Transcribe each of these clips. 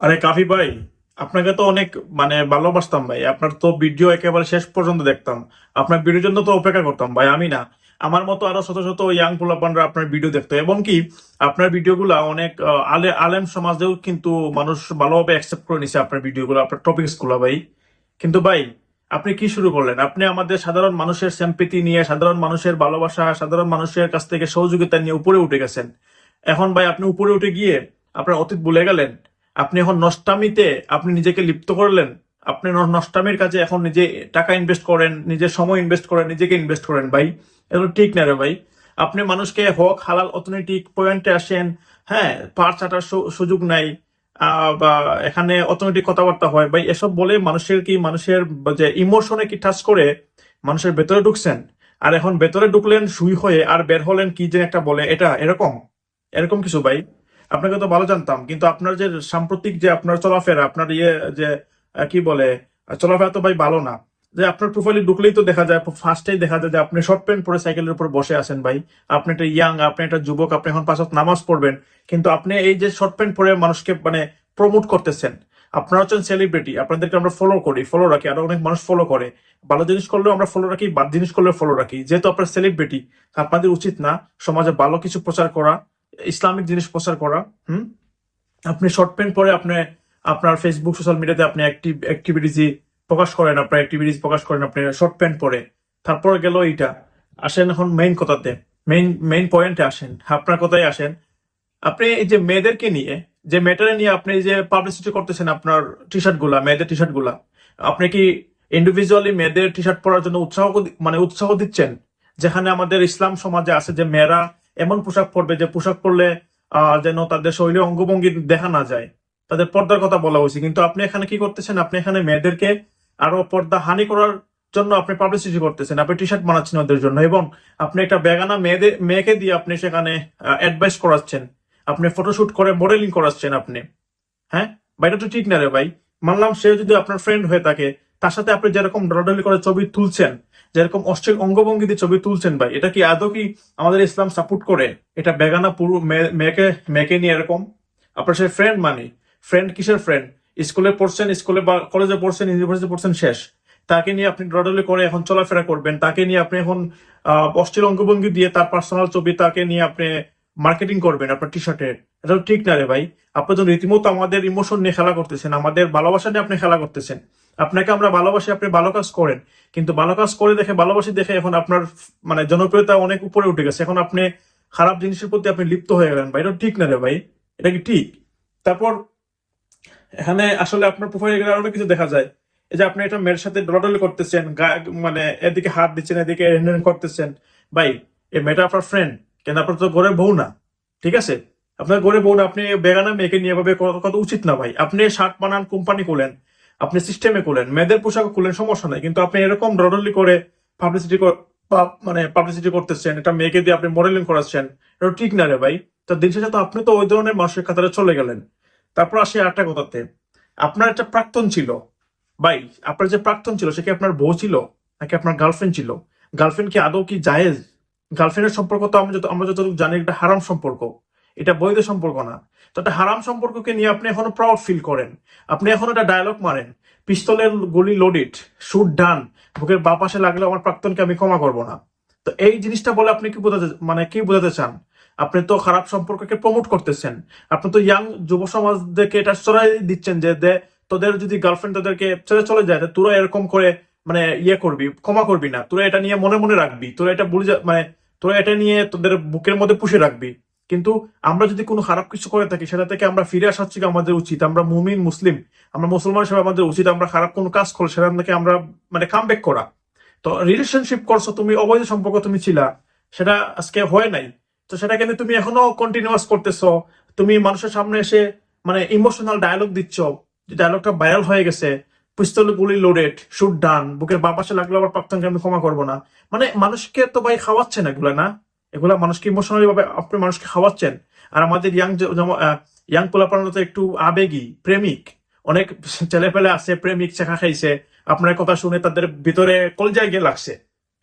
আরে কাফি ভাই, আপনাকে তো অনেক মানে ভালোবাসতাম ভাই। আপনার তো ভিডিও একেবারে শেষ পর্যন্ত দেখতাম। আপনার ভিডিওর জন্য তো অপেক্ষা করতাম ভাই, আমি না। আমার মতো আরও শত শত ইয়াং পোলাপানরা আপনার ভিডিও দেখতো। এবং কি আপনার ভিডিওগুলা অনেক আলে, আলেম সমাজেও কিন্তু মানুষ ভালোভাবে অ্যাকসেপ্ট করে নিছে আপনার ভিডিওগুলো আপনার টপিকসগুলো ভাই। কিন্তু ভাই, আপনি কি শুরু করলেন? আপনি আমাদের সাধারণ মানুষের স্যাম্পিতি নিয়ে, সাধারণ মানুষের ভালোবাসা, সাধারণ মানুষের কাছ থেকে সহযোগিতা নিয়ে উপরে উঠে গেছেন। এখন ভাই, আপনি উপরে উঠে গিয়ে আপনার অতীত ভুলে গেলেন। আপনি এখন নষ্টামিতে আপনি নিজেকে লিপ্ত করলেন, আপনি নষ্টামির কাজে এখন নিজে টাকা ইনভেস্ট করেন নিজের সময় ইনভেস্ট করেন, নিজেকে ইনভেস্ট করেন, ভাই। এগুলো ঠিক না রে ভাই। আপনি মানুষকে হক, হালাল অর্থনৈতিক পয়েন্টে আসেন হ্যাঁ পার চাটার সুযোগ নাই বা এখানে অর্থনৈতিক কথাবার্তা হয়, ভাই, এসব বলে মানুষের কি, মানুষের যে ইমোশনে কি টাচ করে মানুষের ভেতরে ঢুকছেন? আর এখন ভেতরে ঢুকলেন, সুই হয়ে আর বের হলেন কি যে একটা বলে, এটা এরকম? এরকম কিছু, ভাই? আপনাকে তো ভালো জানতাম, কিন্তু আপনার যে সাম্প্রতিক যে আপনার চলাফেরা, আপনার ইয়ে যে কি বলে চলাফেরা তো ভাই ভালো না। যে আপনার প্রোফাইলে ঢুকলেই তো দেখা যায় ফার্স্টেই দেখা যায় যে আপনি শর্ট প্যান্ট পরে সাইকেলের উপর বসে আছেন ভাই। আপনি একটা ইয়াং আপনি একটা যুবক, আপনি এখন পাঁচ নামাজ পড়বেন, কিন্তু আপনি এই যে শর্ট প্যান্ট পরে মানুষকে মানে প্রমোট করতেছেন, আপনারা হচ্ছেন সেলিব্রিটি আপনাদেরকে আমরা ফলো করি ফলো রাখি, আরও অনেক মানুষ ফলো করে। ভালো জিনিস করলেও আমরা ফলো রাখি বাদ জিনিস করলেও ফলো রাখি, যেহেতু আপনার সেলিব্রিটি আপনাদের উচিত না সমাজে ভালো কিছু প্রচার করা ইসলামিক জিনিস প্রচার করা, হুম? আপনি শর্ট প্যান্ট পরে আপনি আপনার ফেসবুক সোশ্যাল মিডিয়াতে আপনি অ্যাক্টিভ অ্যাক্টিভিটিস প্রকাশ করেন, আপনার অ্যাক্টিভিটিস প্রকাশ করেন আপনি শর্ট প্যান্ট পরে। তারপর গেল এইটা। আসেন এখন মেইন কথাতে। মেইন মেইন পয়েন্টে আসেন। আপনার কথাই আসেন। আপনি এই যে মেয়েদেরকে নিয়ে, যে মেয়েটারে নিয়ে আপনি যে পাবলিসিটি করতেছেন আপনার টি শার্টগুলা, মেয়েদের টি শার্টগুলা, আপনি কি ইন্ডিভিজুয়ালি মেয়েদের টি শার্ট পরার জন্য উৎসাহ মানে উৎসাহ দিচ্ছেন? যেখানে আমাদের ইসলাম সমাজে আছে যে মেয়েরা এমন পোশাক পরবে যে পোশাক পরলে যেন তাদের শৈলী অঙ্গভঙ্গি দেখা না যায়। তাদের পর্দার কথা বলা হয়েছে। কিন্তু আপনি এখানে কি করতেছেন? আপনি এখানে মেয়েদেরকে আরও পর্দা হানি করার জন্য আপনি পাবলিসিটি করতেছেন। আপনি টি শার্ট বানাচ্ছেন ওদের জন্য এবং আপনি একটা বেগানা মেয়েদের, মেয়েকে দিয়ে আপনি সেখানে অ্যাডভাইস করাচ্ছেন। আপনি ফটোশুট করে মডেলিং করাচ্ছেন আপনি। হ্যাঁ? বা তো ঠিক না রে ভাই। মানলাম সে যদি আপনার ফ্রেন্ড হয়ে থাকে, তার সাথে আপনি যেরকম ডরাডরি করে ছবি তুলছেন যেরকম অশ্লীল অঙ্গভঙ্গি দিয়ে ছবি তুলছেন ভাই, এটা কি আদৌ কি আমাদের ইসলাম সাপোর্ট করে? এটা বেগানা পুরো মেয়েকে মেয়েকে নিয়ে এরকম? আপনার সে ফ্রেন্ড মানে? ফ্রেন্ড কিসের ফ্রেন্ড স্কুলে পড়ছেন, স্কুলে বা কলেজে পড়ছেন ইউনিভার্সিটি পড়ছেন, শেষ। তাকে নিয়ে আপনি ডরাডরি করে এখন চলাফেরা করবেন। তাকে নিয়ে আপনি এখন অশ্লীল অঙ্গভঙ্গি দিয়ে তার পার্সোনাল ছবি তাকে নিয়ে আপনি মার্কেটিং করবেন আপনার টি শার্টের এটা ঠিক না রে ভাই। আপনি তো রীতিমতো আমাদের ইমোশন নিয়ে খেলা করতেছেন, আমাদের ভালোবাসা নিয়ে আপনি খেলা করতেছেন। আপনাকে আমরা ভালোবাসি, আপনি ভালো কাজ করেন। কিন্তু ভালো কাজ করে দেখে, ভালোবাসি দেখে এখন আপনার মানে জনপ্রিয়তা অনেক উপরে উঠে গেছে। এখন আপনি খারাপ জিনিসের প্রতি আপনি লিপ্ত হয়ে গেলেন। ভাই, এটা ঠিক না রে ভাই? এটা কি ঠিক? তারপর, এখানে আসলে আপনার প্রোফাইলে গেলে অনেক কিছু দেখা যায়। এই যে আপনি একটা মেয়ের সাথে ডলাডলি করতেছেন মানে এদিকে হাত দিচ্ছেন, এদিকে করতেছেন। ভাই, এই মেয়েটা আপনার ফ্রেন্ড কেন আপনার তো ঘরের বউ না? ঠিক আছে? আপনার ঘরে বউ না, আপনি বেগানা মেয়েকে নিয়ে ভাবে কত উচিত না ভাই। আপনি শার্ট বানান, কোম্পানি খুলেন। আপনি সিস্টেমে খুলেন, মেয়েদের পোশাক খুলেন, সমস্যা নাই। কিন্তু আপনি এরকম রডলি করে পাবলিসিটি মানে পাবলিসিটি করতেছেন এটা মেয়েকে দিয়ে আপনি মডেলিং করাচ্ছেন এটা ঠিক না রে ভাই। তো দিন শেষে তো আপনি তো ওই ধরনের মানুষের কাতারে চলে গেলেন। তারপর আসি আরেকটা কথাতে, আপনার একটা প্রাক্তন ছিল। ভাই, আপনার যে প্রাক্তন ছিল, সে কি আপনার বউ ছিল? নাকি আপনার গার্লফ্রেন্ড ছিল? গার্লফ্রেন্ড কি আদৌ কি জায়েজ? গার্লফ্রেন্ডের সম্পর্ক তো আমরা যত, আমরা যতটুকু জানি একটা হারাম সম্পর্ক। এটা বৈধ সম্পর্ক না। তো একটা হারাম সম্পর্ককে নিয়ে আপনি এখনও প্রাউড ফিল করেন। আপনি এখন একটা ডায়লগ মারেন। পিস্তলের গুলি লোডেড শুট ডান বুকের বা পাশে লাগলে আমার প্রাক্তনকে আমি ক্ষমা করব না। তো এই জিনিসটা বলে আপনি কি বোঝাতে মানে কি বোঝাতে চান? আপনি তো খারাপ সম্পর্ককে প্রমোট করতেছেন। আপনি তো ইয়াং যুব সমাজদেরকে এটা চড়াই দিচ্ছেন যে দে তোদের যদি গার্লফ্রেন্ড তোদেরকে ছেড়ে চলে যায় তোরা এরকম করে মানে ইয়ে করবি, ক্ষমা করবি না। তোরা এটা নিয়ে মনে মনে রাখবি। তোরা এটা ভুলে মানে তোরা এটা নিয়ে তোদের বুকের মধ্যে পুষে রাখবি। কিন্তু আমরা যদি কোনো খারাপ কিছু করে থাকি, সেটা থেকে আমরা ফিরে আসার হচ্ছে আমাদের উচিত। আমরা মুমিন, মুসলিম। আমরা মুসলমান হিসেবে আমাদের উচিত আমরা খারাপ কোনো কাজ করলে সেখান থেকে আমরা মানে কাম ব্যাক করা। তো রিলেশনশিপ করছ তুমি, অবৈধ সম্পর্ক তুমি ছিলা, সেটা আজকে হয় নাই। তো সেটা কিন্তু তুমি এখনও কন্টিনিউয়াস করতেছো? তুমি মানুষের সামনে এসে মানে ইমোশনাল ডায়লগ দিচ্ছ, যে ডায়লগটা ভাইরাল হয়ে গেছে, পিস্তল গুলি লোডেড শুট ডান বুকের বাঁ পাশে লাগলে আবার প্রাক্তনকে আমি ক্ষমা করব না। মানে মানুষকে তো ভাই খাওয়াচ্ছে না এগুলা, না? এগুলা মানুষকে ইমোশনালি ভাবে আপনি মানুষকে খাওয়াচ্ছেন। আর আমাদের ইয়াং ইয়াং পোলাপানো তো একটু আবেগী, প্রেমিক। অনেক ছেলে পেলে আছে, প্রেমিক শেখা খাইছে। আপনার কথা শুনে তাদের ভিতরে কলজায় গিয়ে লাগছে।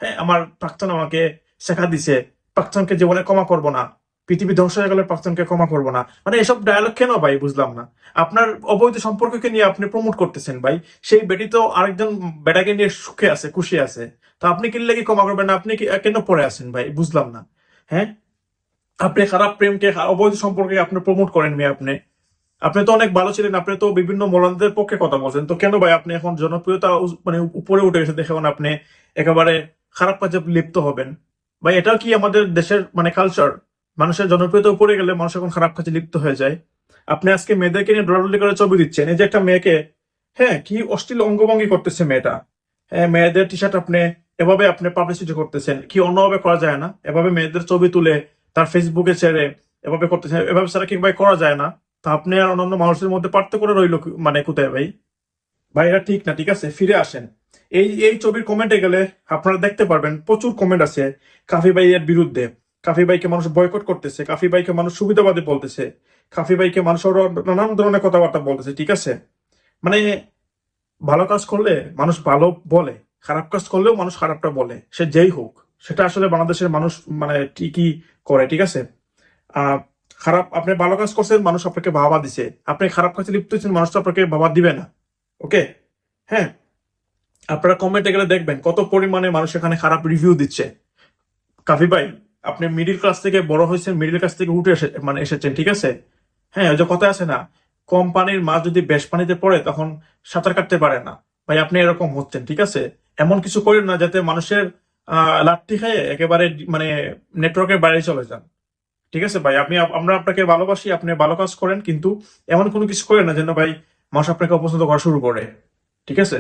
হ্যাঁ আমার প্রাক্তন আমাকে শেখা দিছে। প্রাক্তনকে জীবনে ক্ষমা করব না। পৃথিবী ধ্বংস হয়ে গেলে প্রাক্তনকে ক্ষমা করব না। মানে এসব ডায়ালগ কেন ভাই? বুঝলাম না। আপনার অবৈধ সম্পর্ককে নিয়ে আপনি প্রমোট করতেছেন ভাই। সেই বেটি তো আরেকজন বেটাকে নিয়ে সুখে আছে, খুশি আছে। তো আপনি কিনলে কি ক্ষমা করবেন না? আপনি কেন পড়ে আছেন ভাই? বুঝলাম না। হ্যাঁ? আপনি খারাপ প্রেমকে অবৈধ সম্পর্কে আপনি প্রমোট করেন মেয়ে আপনি। আপনি তো অনেক ভালো ছিলেন, আপনি তো বিভিন্ন মৌলানদের পক্ষে কথা বলছেন। তো কেন ভাই আপনি এখন জনপ্রিয়তা মানে উপরে উঠে গেছে দেখে আপনি একেবারে খারাপ কাজে লিপ্ত হবেন? ভাই, এটা কি আমাদের দেশের মানে কালচার মানুষের জনপ্রিয়তা উপরে গেলে মানুষ এখন খারাপ কাজে লিপ্ত হয়ে যায়। আপনি আজকে মেয়েদেরকে নিয়ে ডরাডরি করে ছবি দিচ্ছেন, এই যে একটা মেয়েকে হ্যাঁ কি অশ্লীল অঙ্গভঙ্গি করতেছে মেয়েটা। হ্যাঁ মেয়েদের টি শার্ট আপনি এভাবে আপনি পাবলিসিটি করতেছেন। কি অন্যভাবে করা যায় না? এভাবে মেয়েদের ছবি তুলে তার ফেসবুকে ছেড়ে এভাবে করতেছেন। এভাবে ছাড়া কি ভাই করা যায় না। তা আপনি আর অন্যান্য মানুষের মধ্যে পার্থক্য করে রইল মানে কোথায় ভাই? ভাই এটা ঠিক না, ঠিক আছে? ফিরে আসেন। এই এই ছবির কমেন্টে গেলে আপনারা দেখতে পারবেন প্রচুর কমেন্ট আছে কাফি ভাইয়ের বিরুদ্ধে। কাফি ভাইকে মানুষ বয়কট করতেছে, কাফি ভাইকে মানুষ সুবিধাবাদী বলতেছে, কাফি ভাইকে মানুষ নানান ধরনের কথাবার্তা বলতেছে, ঠিক আছে? মানে ভালো কাজ করলে মানুষ ভালো বলে। খারাপ কাজ করলেও মানুষ খারাপটা বলে, সে যেই হোক। সেটা আসলে বাংলাদেশের মানুষ মানে ঠিকই করে, ঠিক আছে? খারাপ, আপনি ভালো কাজ করছেন, মানুষ আপনাকে বাবা দিছে। আপনি খারাপ কাজে লিপ্ত হচ্ছেন মানুষ তো আপনাকে বাবা দিবে না। ওকে? হ্যাঁ? আপনারা কমেন্টে গেলে দেখবেন কত পরিমাণে মানুষ এখানে খারাপ রিভিউ দিচ্ছে। কাফি ভাই, আপনি মিডিল ক্লাস থেকে বড় হয়েছেন মিডিল ক্লাস থেকে উঠে এসে মানে এসেছেন, ঠিক আছে? হ্যাঁ ওই যে কথা আছে না কম পানির মাছ যদি বেশ পানিতে পড়ে, তখন সাঁতার কাটতে পারে না। ভাই, আপনি এরকম হচ্ছেন, ঠিক আছে? এমন কিছু করেন না যাতে মানুষের লাঠি খেয়ে একেবারে মানে নেটওয়ার্কের বাইরে চলে যান। ঠিক আছে ভাই? আপনি আমরা আপনাকে ভালোবাসি, আপনি ভালো কাজ করেন, কিন্তু এমন কোনো কিছু করেন না যেন ভাই মানুষ আপনাকে অপছন্দ করা শুরু করে। ঠিক আছে?